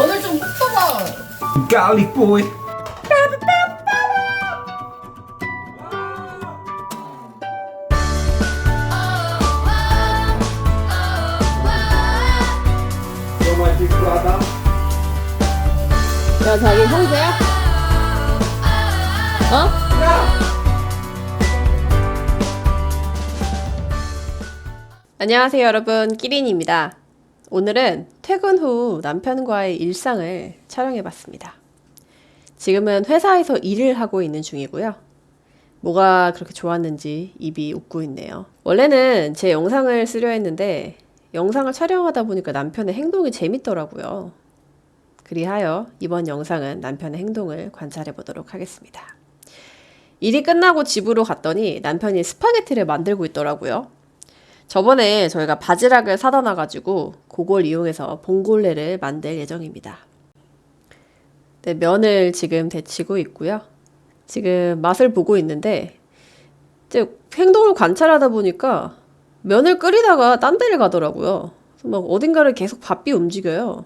면을 좀 볶아봐. Garlic boy. You're my big brother. 야, 자기 형제야? 어? 안녕하세요, 여러분. 끼린입니다. 오늘은 퇴근 후 남편과의 일상을 촬영해 봤습니다. 지금은 회사에서 일을 하고 있는 중이고요. 뭐가 그렇게 좋았는지 입이 웃고 있네요. 원래는 제 영상을 쓰려 했는데 영상을 촬영하다 보니까 남편의 행동이 재밌더라고요. 그리하여 이번 영상은 남편의 행동을 관찰해 보도록 하겠습니다. 일이 끝나고 집으로 갔더니 남편이 스파게티를 만들고 있더라고요. 저번에 저희가 바지락을 사다 놔가지고 그걸 이용해서 봉골레를 만들 예정입니다. 네, 면을 지금 데치고 있고요. 지금 맛을 보고 있는데 이제 행동을 관찰하다 보니까 면을 끓이다가 딴 데를 가더라고요. 막 어딘가를 계속 바삐 움직여요.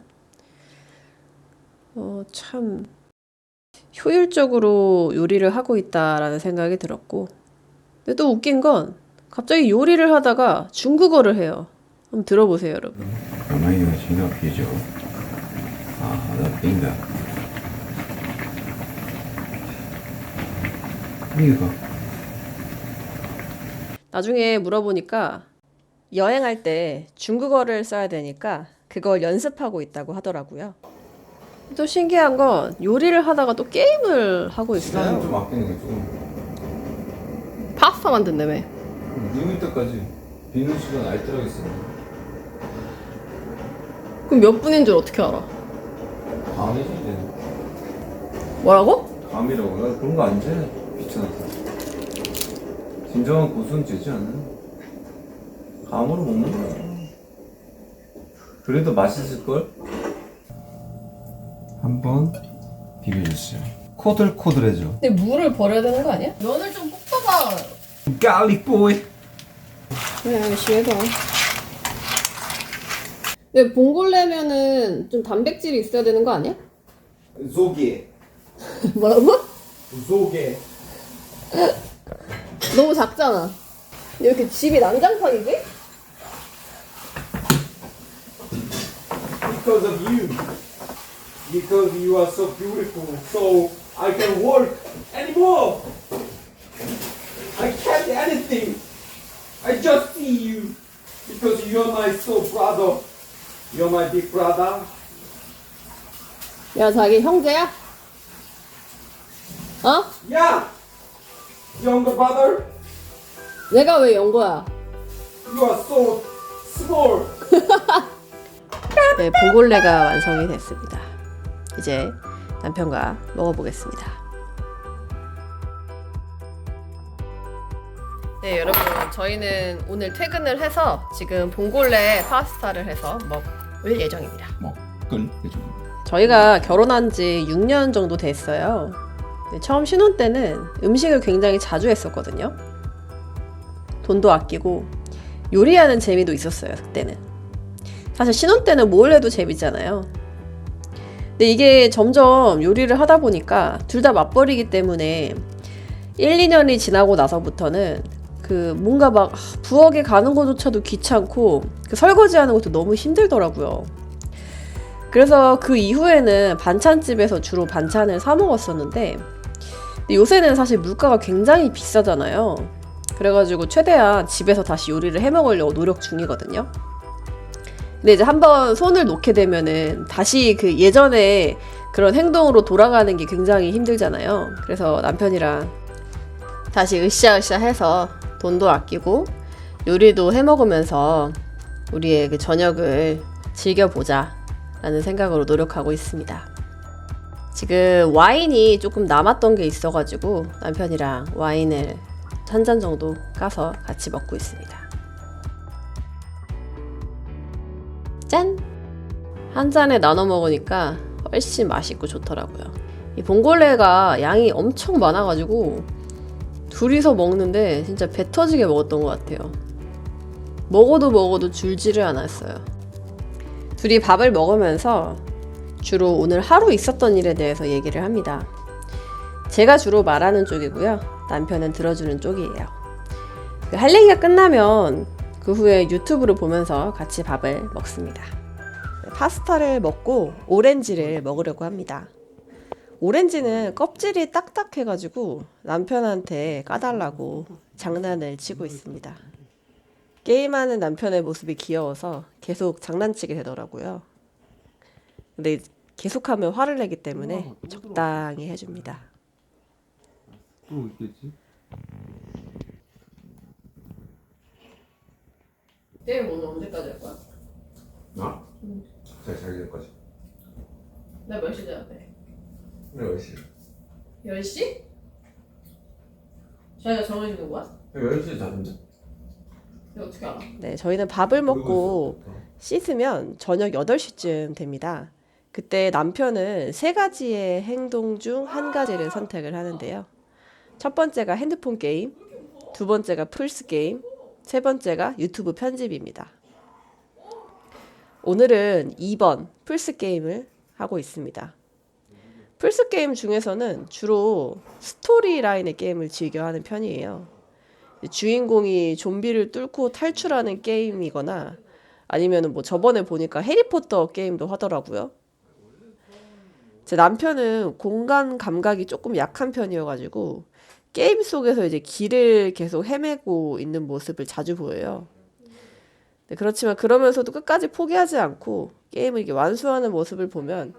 어, 참 효율적으로 요리를 하고 있다라는 생각이 들었고 근데 또 웃긴 건 갑자기 요리를 하다가 중국어를 해요. 한번 들어보세요, 여러분. 나중에 물어보니까 여행할 때 중국어를 써야 되니까 그걸 연습하고 있다고 하더라고요. 또 신기한 건 요리를 하다가 또 게임을 하고 있어요. 파스타 만든다며. 누울 때까지 비는 시간 알뜰하게 쓰는. 그럼 몇 분인 줄 어떻게 알아? 밤이지 이제. 뭐라고? 밤이라고. 나 그런 거 안 재. 귀찮아서. 진정한 고수는 재지 않아. 감으로 먹는 거야. 그래도 맛있을걸? 한번 비벼주세요. 코들코들해져. 근데 물을 버려야 되는 거 아니야? 면을 좀 볶아봐. Garlic boy. 그래, 시해봐. 근데 봉골레면은 좀 단백질이 있어야 되는 거 아니야? 조개. 뭐라고? 조개. 너무 작잖아. 이렇게 집이 난장판이지? because of you. Because you are so beautiful. So I can work anymore. Anything. I just see you. Because you're my soul brother. You're my big brother. 야, 자기 형제야? 어? Yeah. Younger brother. 내가 왜 연거야? You are so small. 네, 봉골레가 완성이 됐습니다. 이제 남편과 먹어보겠습니다. 네, 여러분, 저희는 오늘 퇴근을 해서 지금 봉골레 파스타를 해서 먹을 예정입니다. 먹을 예정. 저희가 결혼한 지 6년 정도 됐어요. 네, 처음 신혼 때는 음식을 굉장히 자주 했었거든요. 돈도 아끼고 요리하는 재미도 있었어요, 그때는. 사실 신혼 때는 뭘 해도 재밌잖아요. 근데 이게 점점 요리를 하다 보니까 둘 다 맞벌이기 때문에 1, 2년이 지나고 나서부터는 그 뭔가 막 아, 부엌에 가는 것조차도 귀찮고 그 설거지하는 것도 너무 힘들더라고요. 그래서 그 이후에는 반찬집에서 주로 반찬을 사 먹었었는데 요새는 사실 물가가 굉장히 비싸잖아요. 그래가지고 최대한 집에서 다시 요리를 해 먹으려고 노력 중이거든요. 근데 이제 한번 손을 놓게 되면은 다시 그 예전에 그런 행동으로 돌아가는 게 굉장히 힘들잖아요. 그래서 남편이랑 다시 으쌰으쌰 해서 돈도 아끼고 요리도 해 먹으면서 우리의 그 저녁을 즐겨보자 라는 생각으로 노력하고 있습니다. 지금 와인이 조금 남았던 게 있어가지고 남편이랑 와인을 한 잔 정도 까서 같이 먹고 있습니다. 짠! 한 잔에 나눠 먹으니까 훨씬 맛있고 좋더라고요. 이 봉골레가 양이 엄청 많아가지고 둘이서 먹는데 진짜 배 터지게 먹었던 것 같아요. 먹어도 먹어도 줄지를 않았어요. 둘이 밥을 먹으면서 주로 오늘 하루 있었던 일에 대해서 얘기를 합니다. 제가 주로 말하는 쪽이고요. 남편은 들어주는 쪽이에요. 그할 얘기가 끝나면 그 후에 유튜브를 보면서 같이 밥을 먹습니다. 파스타를 먹고 오렌지를 먹으려고 합니다. 오렌지는 껍질이 딱딱해가지고 남편한테 까달라고 장난을 치고 있습니다. 게임하는 남편의 모습이 귀여워서 계속 장난치게 되더라고요. 근데 계속하면 화를 내기 때문에 적당히 해줍니다. 또 있겠지? 게임 오늘 언제까지 할 거야? 나? 잘 자기 전까지 나몇시 자야 돼? 그래 열시 10시? 저희가 정해주는 거야? 열시 자는데? 내가 어떻게 알아? 네, 저희는 밥을 먹고 씻으면 저녁 8시쯤 됩니다. 그때 남편은 세 가지의 행동 중 한 가지를 선택을 하는데요. 첫 번째가 핸드폰 게임, 두 번째가 플스 게임, 세 번째가 유튜브 편집입니다. 오늘은 2번 플스 게임을 하고 있습니다. 플스 게임 중에서는 주로 스토리 라인의 게임을 즐겨 하는 편이에요. 주인공이 좀비를 뚫고 탈출하는 게임이거나 아니면은 뭐 저번에 보니까 해리포터 게임도 하더라고요. 제 남편은 공간 감각이 조금 약한 편이어가지고 게임 속에서 이제 길을 계속 헤매고 있는 모습을 자주 보여요. 네, 그렇지만 그러면서도 끝까지 포기하지 않고 게임을 이렇게 완수하는 모습을 보면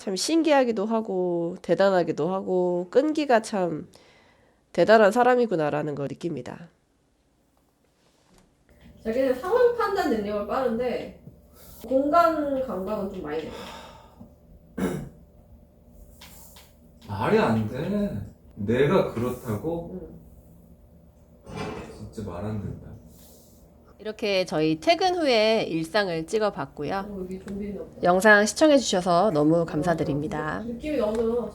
참 신기하기도 하고 대단하기도 하고 끈기가 참 대단한 사람이구나라는 걸 느낍니다. 자기는 상황 판단 능력은 빠른데 공간 감각은 좀 많이 돼요. 말이 안 돼 내가 그렇다고? 진짜 말 안 된다 이렇게 저희 퇴근 후에 일상을 찍어봤고요. 영상 시청해주셔서 너무 감사드립니다. 느낌이 너무